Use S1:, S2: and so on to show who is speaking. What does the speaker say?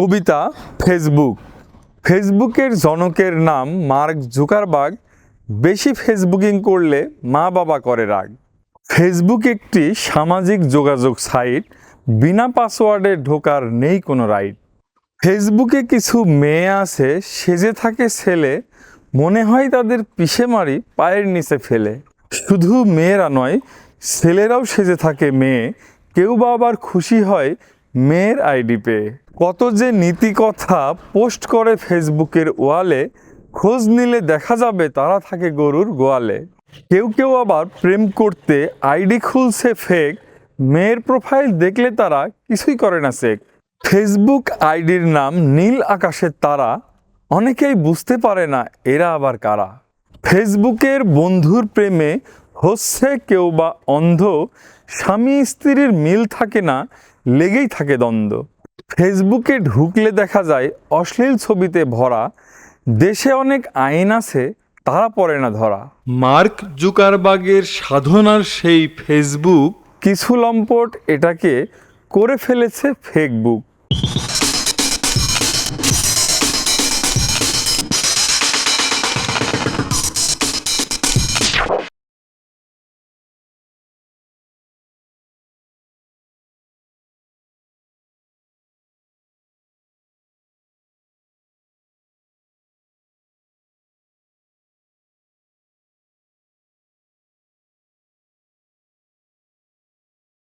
S1: কবিতা Facebook ফেসবুকের জনকের নাম মার্ক জুকারবার্গ। বেশি ফেসবুকিং করলে মা বাবা করে রাগ। ফেসবুক একটি সামাজিক যোগাযোগ সাইট বিনা পাসওয়ার্ডে ঢোকার নেই কোনো রাইট ফেসবুকে কিছু মেয়ে আছে, সেজে থাকে ছেলে, মনে হয় তাদের পিষে মারি পায়ের নিচে ফেলে। শুধু মেয়েরা নয়, ছেলেরাও সেজে থাকে মেয়ে, কেউ বা আবার খুশি হয় মেয়ের আইডি পেয়ে। কত যে নীতি কথা পোস্ট করে ফেসবুকের ওয়ালে, খোঁজ নিলে দেখা যাবে তারা থাকে গরুর গোয়ালে। কেউ কেউ আবার প্রেম করতে আইডি খুলছে ফেক মেয়ের প্রোফাইল দেখলে তারা কিছুই করে না চেক ফেসবুক আইডির নাম নীল আকাশের তারা, অনেকেই বুঝতে পারে না এরা আবার কারা। ফেসবুকের বন্ধুর প্রেমে হচ্ছে কেউ বা অন্ধ স্বামী স্ত্রীর মিল থাকে না লেগেই থাকে দ্বন্দ্ব। ফেসবুকে ঢুকলে দেখা যায় অশ্লীল ছবিতে ভরা দেশে অনেক আইন আছে তারা পড়ে না ধরা। মার্ক জুকারবাগের সাধনার সেই ফেসবুক কিছু লম্পট এটাকে করে ফেলেছে ফেসবুক